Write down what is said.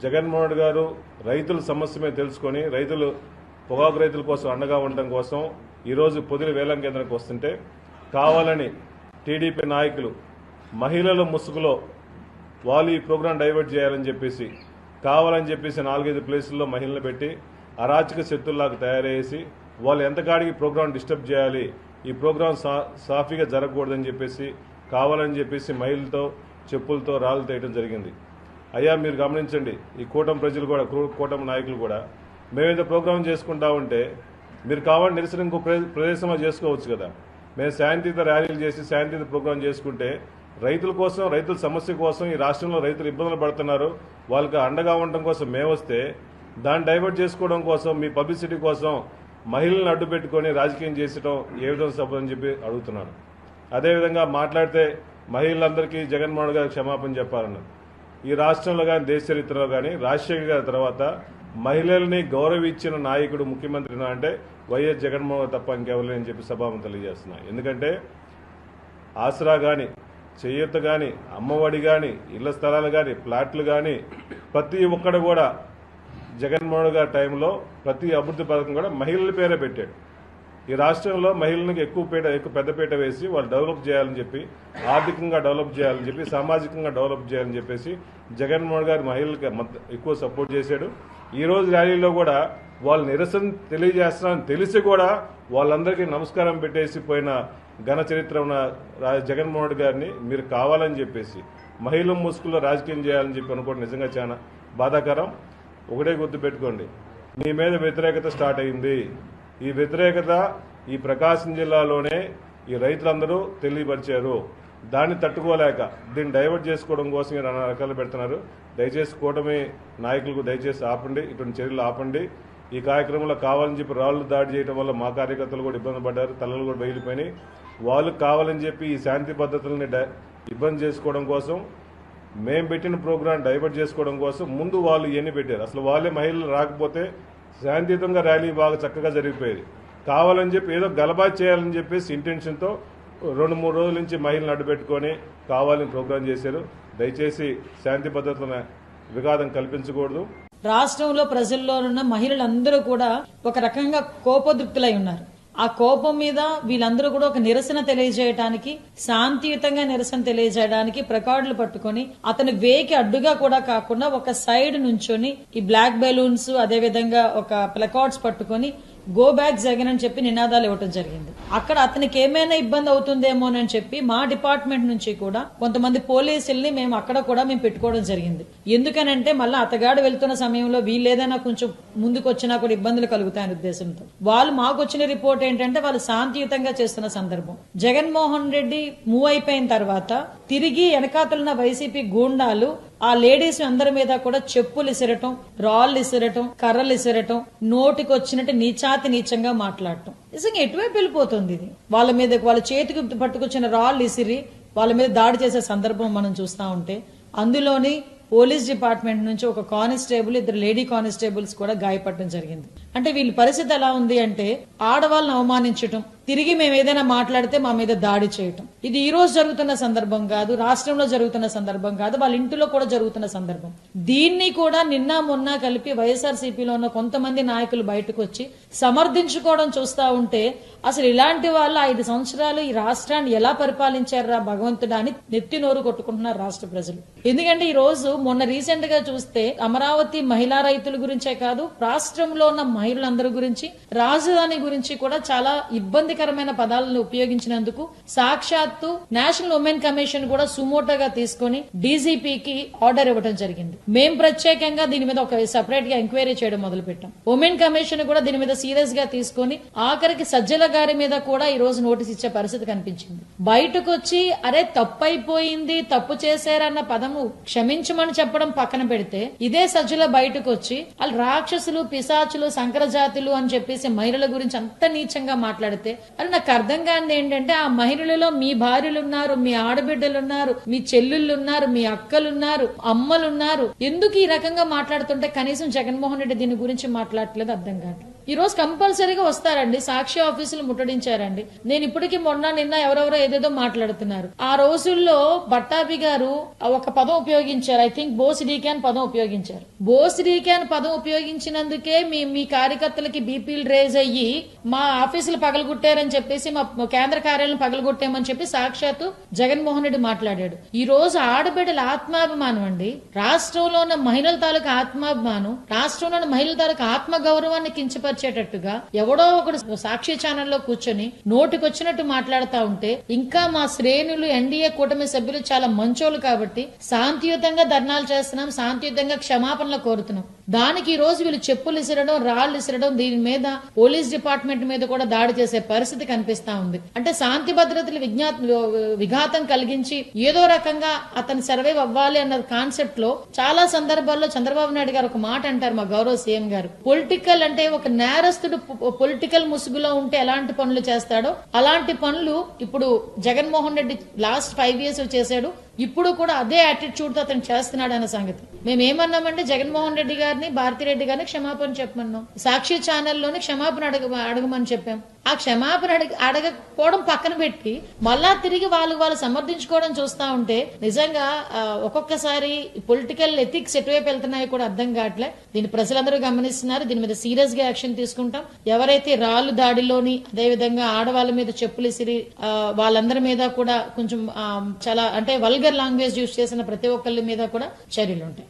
జగన్మోహన్ రెడ్డి గారు రైతుల సమస్య మీద తెలుసుకొని రైతులు పొగాకు రైతుల కోసం అండగా ఉండడం కోసం ఈరోజు పొదిలి వేలం కేంద్రానికి వస్తుంటే కావాలని టీడీపీ నాయకులు మహిళల ముసుగులో వాళ్ళు ఈ ప్రోగ్రాం డైవర్ట్ చేయాలని చెప్పేసి కావాలని చెప్పేసి నాలుగైదు ప్లేసుల్లో మహిళలు పెట్టి అరాచక శక్తుల్లాగా తయారు చేసి వాళ్ళు ఎంతకాడికి ప్రోగ్రాం డిస్టర్బ్ చేయాలి ఈ ప్రోగ్రాం సా సాఫీగా జరగకూడదని చెప్పేసి కావాలని చెప్పేసి మహిళలతో చెప్పులతో రాళ్ళు తేయడం జరిగింది. అయ్యా మీరు గమనించండి ఈ కూటమి ప్రజలు కూడా కూటమి నాయకులు కూడా మేమేదో ప్రోగ్రాం చేసుకుంటా ఉంటే మీరు కావాలని నిరసన ఇంకో ప్ర- ప్రదేశంలో చేసుకోవచ్చు కదా. మేము శాంతియుత ర్యాలీలు చేసి శాంతియుత ప్రోగ్రాం చేసుకుంటే రైతుల కోసం రైతుల సమస్య కోసం ఈ రాష్ట్రంలో రైతులు ఇబ్బందులు పడుతున్నారు వాళ్ళకి అండగా ఉండడం కోసం మేము వస్తే దాన్ని డైవర్ట్ చేసుకోవడం కోసం మీ పబ్లిసిటీ కోసం మహిళలను అడ్డు పెట్టుకొని రాజకీయం చేసడం ఏ విధంగా సభని చెప్పి అడుగుతున్నాను. అదేవిధంగా మాట్లాడితే మహిళలందరికీ జగన్మోహన్ గారు క్షమాపణ చెప్పాలన్నారు. ఈ రాష్ట్రంలో కానీ దేశ చరిత్రలో కానీ రాజశేఖర్ గారి తర్వాత మహిళల్ని గౌరవించిన నాయకుడు ముఖ్యమంత్రి అంటే వైఎస్ జగన్మోహన్ తప్ప ఇంకెవరు చెప్పి సభాము తెలియజేస్తున్నా. ఎందుకంటే ఆసరా కానీ చేయూత కానీ అమ్మఒడి కానీ ఇళ్ళ స్థలాలు కానీ ప్లాట్లు కానీ ప్రతి ఒక్కడు కూడా జగన్మోహన్ గారి టైంలో ప్రతి అభివృద్ధి పథకం కూడా మహిళల పేరే పెట్టాడు. ఈ రాష్ట్రంలో మహిళలకు ఎక్కువ పీట ఎక్కువ పెద్దపీట వేసి వాళ్ళు డెవలప్ చేయాలని చెప్పి ఆర్థికంగా డెవలప్ చేయాలని చెప్పి సామాజికంగా డెవలప్ చేయాలని చెప్పేసి జగన్మోహన్ గారు మహిళలకు ఎక్కువ సపోర్ట్ చేశాడు. ఈరోజు ర్యాలీలో కూడా వాళ్ళు నిరసన తెలియజేస్తున్నారని తెలిసి కూడా వాళ్ళందరికీ నమస్కారం పెట్టేసి పోయిన ఘన చరిత్ర ఉన్న జగన్మోహన్ రెడ్డి గారిని మీరు కావాలని చెప్పేసి మహిళల ముసుగులో రాజకీయం చేయాలని చెప్పి అనుకోవడం నిజంగా చాలా బాధాకరం. ఒకటే గుర్తు పెట్టుకోండి మీ మీద వ్యతిరేకత స్టార్ట్ అయింది. ఈ వ్యతిరేకత ఈ ప్రకాశం జిల్లాలోనే ఈ రైతులందరూ తెలియపరిచారు. దాన్ని తట్టుకోలేక దీన్ని డైవర్ట్ చేసుకోవడం కోసం నానా రకాలు పెడుతున్నారు. దయచేసి కూటమి నాయకులకు దయచేసి ఆపండి ఇటువంటి చర్యలు ఆపండి. ఈ కార్యక్రమంలో కావాలని చెప్పి రాళ్ళు దాడి చేయడం వల్ల మా కార్యకర్తలు కూడా ఇబ్బంది పడ్డారు తలలు కూడా బయలుపోయినాయి వాళ్ళు కావాలని చెప్పి ఈ శాంతి పద్ధతుల్ని డై- ఇబ్బంది చేసుకోవడం కోసం మేము పెట్టిన ప్రోగ్రాం డైవర్ట్ చేసుకోవడం కోసం ముందు వాళ్ళు ఇవన్నీ పెట్టారు. అసలు వాళ్ళే మహిళలు రాకపోతే శాంతియుతంగా ర్యాలీ బాగా చక్కగా జరిగిపోయేది. కావాలని చెప్పి ఏదో గలబా చేయాలని చెప్పేసి ఇంటెన్షన్తో రెండు మూడు రోజుల నుంచి మహిళలను అడ్డుపెట్టుకొని కావాలని ప్రోగ్రాం చేశారు. దయచేసి శాంతి భద్రతల విఘాతం కల్పించకూడదు. రాష్ట్రంలో ప్రజల్లో ఉన్న మహిళలందరూ కూడా ఒక రకంగా కోపోద్రిక్తులై ఉన్నారు. ఆ కోపం మీద వీళ్ళందరూ కూడా ఒక నిరసన తెలియజేయడానికి శాంతియుతంగా నిరసన తెలియజేయడానికి ప్రకార్డులు పట్టుకొని అతని వేకి అడ్డుగా కూడా కాకుండా ఒక సైడ్ నుంచొని ఈ బ్లాక్ బెలూన్స్ అదే విధంగా ఒక ప్లకార్డ్స్ పట్టుకొని గో బ్యాక్ జగన్ అని చెప్పి నినాదాలు ఇవ్వటం జరిగింది. అక్కడ అతనికి ఏమైనా ఇబ్బంది అవుతుందేమోనని చెప్పి మా డిపార్ట్మెంట్ నుంచి కూడా కొంతమంది పోలీసుల్ని మేము అక్కడ కూడా మేము పెట్టుకోవడం జరిగింది. ఎందుకనంటే మళ్ళీ అతగాడు వెళ్తున్న సమయంలో వీళ్ళేదైనా కొంచెం ముందుకు వచ్చినా కూడా ఇబ్బందులు కలుగుతాయని ఉద్దేశంతో. వాళ్ళు మాకు వచ్చిన రిపోర్ట్ ఏంటంటే వాళ్ళు శాంతియుతంగా చేస్తున్న సందర్భం. జగన్మోహన్ రెడ్డి మూవ్ అయిపోయిన తర్వాత తిరిగి వెనకాతలున్న వైసీపీ గూండాలు ఆ లేడీస్ అందరి మీద కూడా చెప్పులు ఇసిరటం రాళ్ళు ఇసిరటం కర్రలు ఇసిరటం నోటికి వచ్చినట్టు నీచాతి నీచంగా మాట్లాడటం. నిజంగా ఎటువైపు వెళ్ళిపోతుంది ఇది? వాళ్ళ మీద వాళ్ళ చేతికి పట్టుకొచ్చిన రాళ్ళు ఇసిరి వాళ్ళ మీద దాడి చేసే సందర్భం మనం చూస్తా ఉంటే అందులోని పోలీస్ డిపార్ట్మెంట్ నుంచి ఒక కానిస్టేబుల్ ఇద్దరు లేడీ కానిస్టేబుల్స్ కూడా గాయపడటం జరిగింది. అంటే వీళ్ళ పరిస్థితి ఎలా ఉంది అంటే ఆడవాళ్ళని అవమానించటం తిరిగి మేము ఏదైనా మాట్లాడితే మా మీద దాడి చేయటం. ఇది ఈ రోజు జరుగుతున్న సందర్భం కాదు రాష్ట్రంలో జరుగుతున్న సందర్భం కాదు వాళ్ళ ఇంటిలో కూడా జరుగుతున్న సందర్భం. దీన్ని కూడా నిన్న మొన్న కలిపి వైఎస్ఆర్సీపీలో ఉన్న కొంతమంది నాయకులు బయటకు వచ్చి సమర్థించుకోవడం చూస్తా ఉంటే అసలు ఇలాంటి వాళ్ళు ఐదు సంవత్సరాలు ఈ రాష్ట్రాన్ని ఎలా పరిపాలించారా భగవంతుడా అని నెత్తి నోరు కొట్టుకుంటున్నారు రాష్ట్ర ప్రజలు. ఎందుకంటే ఈ రోజు మొన్న రీసెంట్గా చూస్తే అమరావతి మహిళా రైతుల గురించే కాదు రాష్ట్రంలో ఉన్న మహిళలందరి గురించి రాజధాని గురించి కూడా చాలా ఇబ్బంది ఇబ్బందికరమైన పదాలను ఉపయోగించినందుకు సాక్షాత్తు నేషనల్ ఉమెన్ కమిషన్ కూడా సుమోటోగా తీసుకొని డీజీపీకి ఆర్డర్ ఇవ్వడం జరిగింది. మేం ప్రత్యేకంగా దీని మీద ఒక సెపరేట్గా ఎంక్వైరీ చేయడం మొదలు పెట్టాం ఉమెన్ కమిషన్ కూడా దీని మీద సీరియస్గా తీసుకొని ఆఖరికి సజ్జల గారి మీద కూడా ఈ రోజు నోటీస్ ఇచ్చే పరిస్థితి కనిపించింది. బయటకు వచ్చి అరే తప్పు అయిపోయింది తప్పు చేశారన్న పదము క్షమించమని చెప్పడం పక్కన పెడితే ఇదే సజ్జల బయటకు వచ్చి వాళ్ళు రాక్షసులు పిశాచులు సంకరజాతులు అని చెప్పేసి మహిళల గురించి అంత నీచంగా మాట్లాడితే అని నాకు అర్థం కానిది ఏంటంటే ఆ మహిళలలో మీ భార్యలు ఉన్నారు మీ ఆడబిడ్డలు ఉన్నారు మీ చెల్లుళ్ళు ఉన్నారు మీ అక్కలున్నారు అమ్మలున్నారు. ఎందుకు ఈ రకంగా మాట్లాడుతుంటే కనీసం జగన్మోహన్ రెడ్డి దీని గురించి మాట్లాడట్లేదు అర్థం కాదు ఈ రోజు కంపల్సరీగా వస్తారండి. సాక్షి ఆఫీసులు ముట్టడించారండి. నేను ఇప్పటికి మొన్న నిన్న ఎవరెవరో ఏదేదో మాట్లాడుతున్నారు. ఆ రోజుల్లో బట్టాభి గారు ఒక పదం ఉపయోగించారు. ఐ థింక్ బోస్ డీకాన్ పదం ఉపయోగించారు. బోస్ డీకాన్ పదం ఉపయోగించినందుకే మీ మీ కార్యకర్తలకి బీపీలు రేజ్ అయ్యి మా ఆఫీసులు పగలగొట్టారని చెప్పేసి మా కేంద్ర కార్యాలయం పగలగొట్టామని చెప్పి సాక్షాత్తు జగన్మోహన్ రెడ్డి మాట్లాడాడు. ఈ రోజు ఆడబిడ్డల ఆత్మాభిమానం అండి. రాష్ట్రంలో ఉన్న మహిళల తాలూకు ఆత్మాభిమానం రాష్ట్రంలో ఉన్న మహిళల తాలూకు ఆత్మ గౌరవాన్ని కించపరిచేటట్టుగా ఎవడో ఒకడు సాక్షి ఛానల్లో కూర్చొని నోటికొచ్చినట్టు మాట్లాడుతా ఉంటే ఇంకా మా శ్రేణులు ఎన్డీఏ కూటమి సభ్యులు చాలా మంచోళ్ళు కాబట్టి శాంతియుతంగా ధర్నాలు చేస్తున్నాం శాంతియుతంగా క్షమాపణలు కోరుతున్నాం. దానికి ఈ రోజు వీళ్ళు చెప్పులు ఇసరడం రాళ్ళు ఇసరడం దీని మీద పోలీస్ డిపార్ట్మెంట్ మీద కూడా దాడి చేసే పరిస్థితి కనిపిస్తా ఉంది. అంటే శాంతి భద్రతలు విజ్ఞా విఘాతం కలిగించి ఏదో రకంగా అతను సర్వైవ్ అవ్వాలి అన్న కాన్సెప్ట్లో చాలా సందర్భాల్లో చంద్రబాబు నాయుడు గారు ఒక మాట అంటారు మా గౌరవ సీఎం గారు. పొలిటికల్ అంటే ఒక నేరస్తుడు పొలిటికల్ ముసుగులో ఉంటే ఎలాంటి పనులు చేస్తాడో అలాంటి పనులు ఇప్పుడు Jaganmohan Reddy last five years చేశాడు. ఇప్పుడు కూడా అదే యాటిట్యూడ్తో అతను చేస్తున్నాడు అన్న సంగతి. మేము ఏమన్నామంటే జగన్మోహన్ రెడ్డి గారిని భారతిరెడ్డి గారిని క్షమాపణ చెప్పమన్నాం. సాక్షి ఛానల్లోని క్షమాపణ అడగ అడగమని చెప్పాం. ఆ క్షమాపణ అడగ అడగకపోవడం పక్కన పెట్టి మళ్ళా తిరిగి వాళ్ళు వాళ్ళు సమర్థించుకోవడం చూస్తా ఉంటే నిజంగా ఒక్కొక్కసారి పొలిటికల్ ఎథిక్స్ ఎటువైపు వెళ్తున్నాయో కూడా అర్థం కావట్లే. దీన్ని ప్రజలందరూ గమనిస్తున్నారు. దీని మీద సీరియస్గా యాక్షన్ తీసుకుంటాం. ఎవరైతే రాళ్ళు దాడిలోని అదేవిధంగా ఆడవాళ్ళ మీద చెప్పులు ఇసిరి వాళ్ళందరి మీద కూడా కొంచెం చాలా అంటే వల్గర్ లాంగ్వేజ్ యూజ్ చేసిన ప్రతి ఒక్కళ్ళ మీద కూడా చర్యలు ఉంటాయి